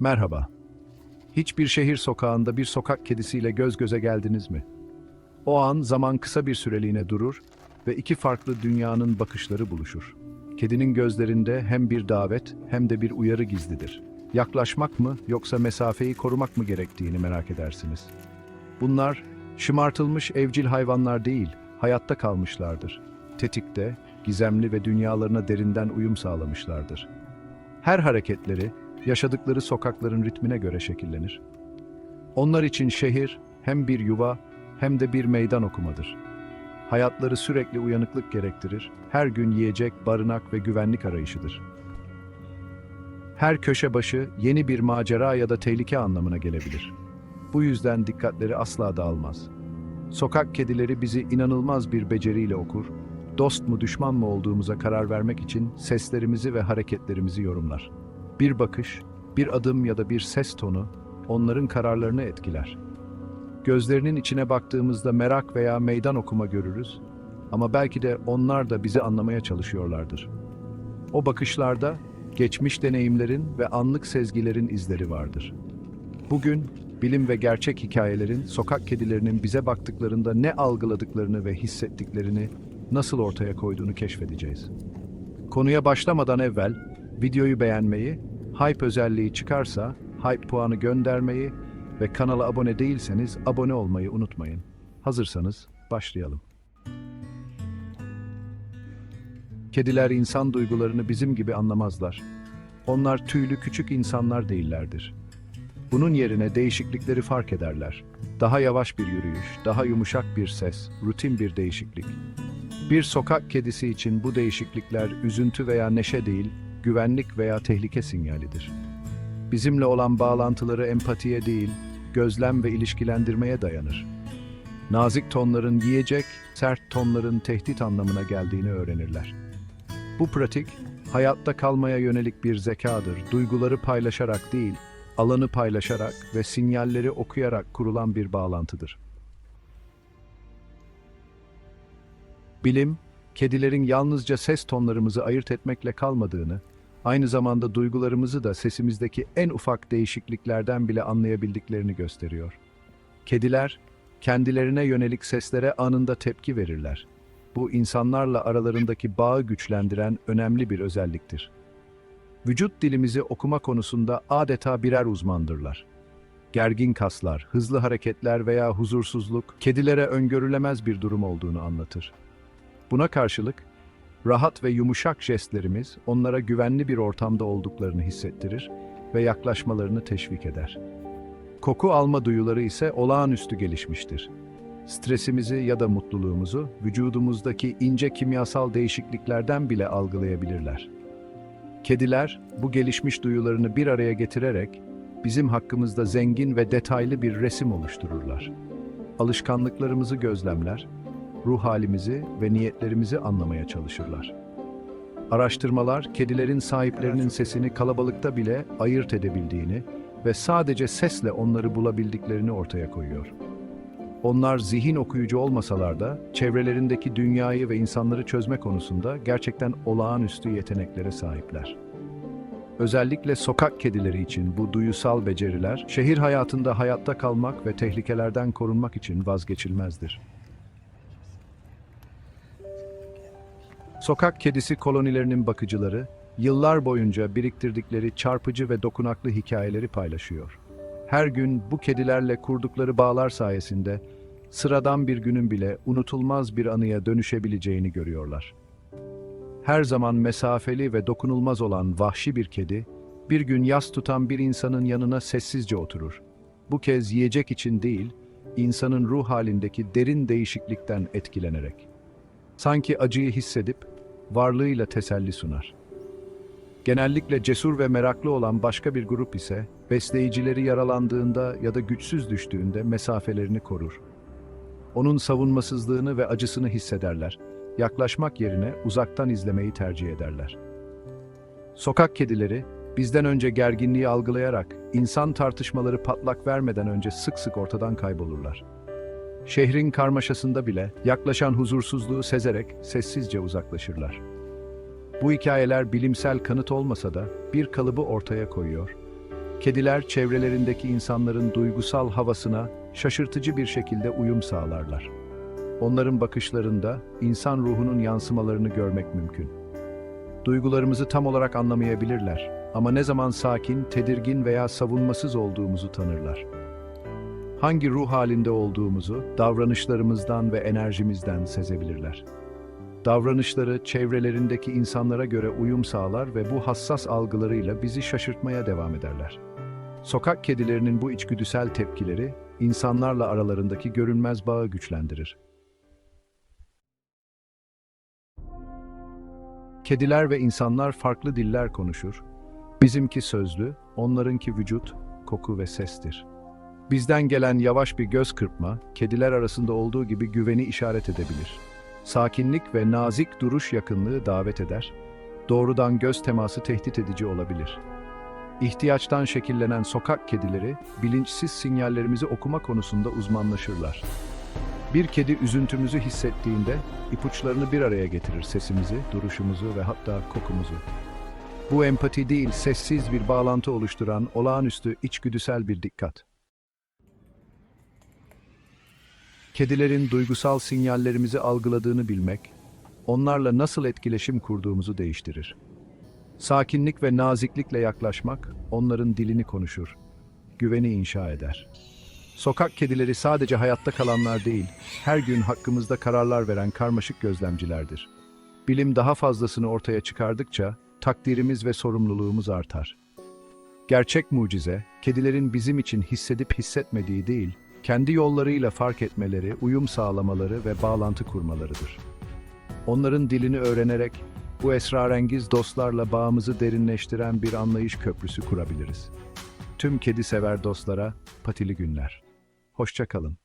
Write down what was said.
Merhaba. Hiçbir şehir sokağında bir sokak kedisiyle göz göze geldiniz mi? O an zaman kısa bir süreliğine durur ve iki farklı dünyanın bakışları buluşur. Kedinin gözlerinde hem bir davet hem de bir uyarı gizlidir. Yaklaşmak mı yoksa mesafeyi korumak mı gerektiğini merak edersiniz. Bunlar şımartılmış evcil hayvanlar değil, hayatta kalmışlardır. Tetikte, gizemli ve dünyalarına derinden uyum sağlamışlardır. Her hareketleri, yaşadıkları sokakların ritmine göre şekillenir. Onlar için şehir hem bir yuva hem de bir meydan okumadır. Hayatları sürekli uyanıklık gerektirir, her gün yiyecek, barınak ve güvenlik arayışıdır. Her köşe başı yeni bir macera ya da tehlike anlamına gelebilir. Bu yüzden dikkatleri asla dağılmaz. Sokak kedileri bizi inanılmaz bir beceriyle okur, dost mu düşman mı olduğumuza karar vermek için seslerimizi ve hareketlerimizi yorumlar. Bir bakış, bir adım ya da bir ses tonu onların kararlarını etkiler. Gözlerinin içine baktığımızda merak veya meydan okuma görürüz ama belki de onlar da bizi anlamaya çalışıyorlardır. O bakışlarda geçmiş deneyimlerin ve anlık sezgilerin izleri vardır. Bugün bilim ve gerçek hikayelerin sokak kedilerinin bize baktıklarında ne algıladıklarını ve hissettiklerini nasıl ortaya koyduğunu keşfedeceğiz. Konuya başlamadan evvel videoyu beğenmeyi, hype özelliği çıkarsa hype puanı göndermeyi ve kanala abone değilseniz abone olmayı unutmayın. Hazırsanız başlayalım. Kediler insan duygularını bizim gibi anlamazlar. Onlar tüylü küçük insanlar değillerdir. Bunun yerine değişiklikleri fark ederler. Daha yavaş bir yürüyüş, daha yumuşak bir ses, rutin bir değişiklik. Bir sokak kedisi için bu değişiklikler üzüntü veya neşe değil, güvenlik veya tehlike sinyalidir. Bizimle olan bağlantıları empatiye değil, gözlem ve ilişkilendirmeye dayanır. Nazik tonların yiyecek, sert tonların tehdit anlamına geldiğini öğrenirler. Bu pratik, hayatta kalmaya yönelik bir zekadır. Duyguları paylaşarak değil, alanı paylaşarak ve sinyalleri okuyarak kurulan bir bağlantıdır. Bilim, kedilerin yalnızca ses tonlarımızı ayırt etmekle kalmadığını, aynı zamanda duygularımızı da sesimizdeki en ufak değişikliklerden bile anlayabildiklerini gösteriyor. Kediler, kendilerine yönelik seslere anında tepki verirler. Bu insanlarla aralarındaki bağı güçlendiren önemli bir özelliktir. Vücut dilimizi okuma konusunda adeta birer uzmandırlar. Gergin kaslar, hızlı hareketler veya huzursuzluk, kedilere öngörülemez bir durum olduğunu anlatır. Buna karşılık, rahat ve yumuşak jestlerimiz onlara güvenli bir ortamda olduklarını hissettirir ve yaklaşmalarını teşvik eder. Koku alma duyuları ise olağanüstü gelişmiştir. Stresimizi ya da mutluluğumuzu vücudumuzdaki ince kimyasal değişikliklerden bile algılayabilirler. Kediler bu gelişmiş duyularını bir araya getirerek bizim hakkımızda zengin ve detaylı bir resim oluştururlar. Alışkanlıklarımızı gözlemler, ruh halimizi ve niyetlerimizi anlamaya çalışırlar. Araştırmalar, kedilerin sahiplerinin sesini kalabalıkta bile ayırt edebildiğini ve sadece sesle onları bulabildiklerini ortaya koyuyor. Onlar zihin okuyucu olmasalar da çevrelerindeki dünyayı ve insanları çözme konusunda gerçekten olağanüstü yeteneklere sahipler. Özellikle sokak kedileri için bu duyusal beceriler, şehir hayatında hayatta kalmak ve tehlikelerden korunmak için vazgeçilmezdir. Sokak kedisi kolonilerinin bakıcıları, yıllar boyunca biriktirdikleri çarpıcı ve dokunaklı hikayeleri paylaşıyor. Her gün bu kedilerle kurdukları bağlar sayesinde sıradan bir günün bile unutulmaz bir anıya dönüşebileceğini görüyorlar. Her zaman mesafeli ve dokunulmaz olan vahşi bir kedi, bir gün yas tutan bir insanın yanına sessizce oturur. Bu kez yiyecek için değil, insanın ruh halindeki derin değişiklikten etkilenerek. Sanki acıyı hissedip, varlığıyla teselli sunar. Genellikle cesur ve meraklı olan başka bir grup ise, besleyicileri yaralandığında ya da güçsüz düştüğünde mesafelerini korur. Onun savunmasızlığını ve acısını hissederler. Yaklaşmak yerine uzaktan izlemeyi tercih ederler. Sokak kedileri, bizden önce gerginliği algılayarak, insan tartışmaları patlak vermeden önce sık sık ortadan kaybolurlar. Şehrin karmaşasında bile yaklaşan huzursuzluğu sezerek sessizce uzaklaşırlar. Bu hikayeler bilimsel kanıt olmasa da bir kalıbı ortaya koyuyor. Kediler çevrelerindeki insanların duygusal havasına şaşırtıcı bir şekilde uyum sağlarlar. Onların bakışlarında insan ruhunun yansımalarını görmek mümkün. Duygularımızı tam olarak anlamayabilirler ama ne zaman sakin, tedirgin veya savunmasız olduğumuzu tanırlar. Hangi ruh halinde olduğumuzu davranışlarımızdan ve enerjimizden sezebilirler. Davranışları çevrelerindeki insanlara göre uyum sağlar ve bu hassas algılarıyla bizi şaşırtmaya devam ederler. Sokak kedilerinin bu içgüdüsel tepkileri insanlarla aralarındaki görünmez bağı güçlendirir. Kediler ve insanlar farklı diller konuşur. Bizimki sözlü, onlarınki vücut, koku ve sestir. Bizden gelen yavaş bir göz kırpma, kediler arasında olduğu gibi güveni işaret edebilir. Sakinlik ve nazik duruş yakınlığı davet eder. Doğrudan göz teması tehdit edici olabilir. İhtiyaçtan şekillenen sokak kedileri, bilinçsiz sinyallerimizi okuma konusunda uzmanlaşırlar. Bir kedi üzüntümüzü hissettiğinde ipuçlarını bir araya getirir sesimizi, duruşumuzu ve hatta kokumuzu. Bu empati değil, sessiz bir bağlantı oluşturan olağanüstü içgüdüsel bir dikkat. Kedilerin duygusal sinyallerimizi algıladığını bilmek, onlarla nasıl etkileşim kurduğumuzu değiştirir. Sakinlik ve naziklikle yaklaşmak, onların dilini konuşur, güveni inşa eder. Sokak kedileri sadece hayatta kalanlar değil, her gün hakkımızda kararlar veren karmaşık gözlemcilerdir. Bilim daha fazlasını ortaya çıkardıkça takdirimiz ve sorumluluğumuz artar. Gerçek mucize, kedilerin bizim için hissedip hissetmediği değil, kendi yollarıyla fark etmeleri, uyum sağlamaları ve bağlantı kurmalarıdır. Onların dilini öğrenerek bu esrarengiz dostlarla bağımızı derinleştiren bir anlayış köprüsü kurabiliriz. Tüm kedi sever dostlara patili günler. Hoşça kalın.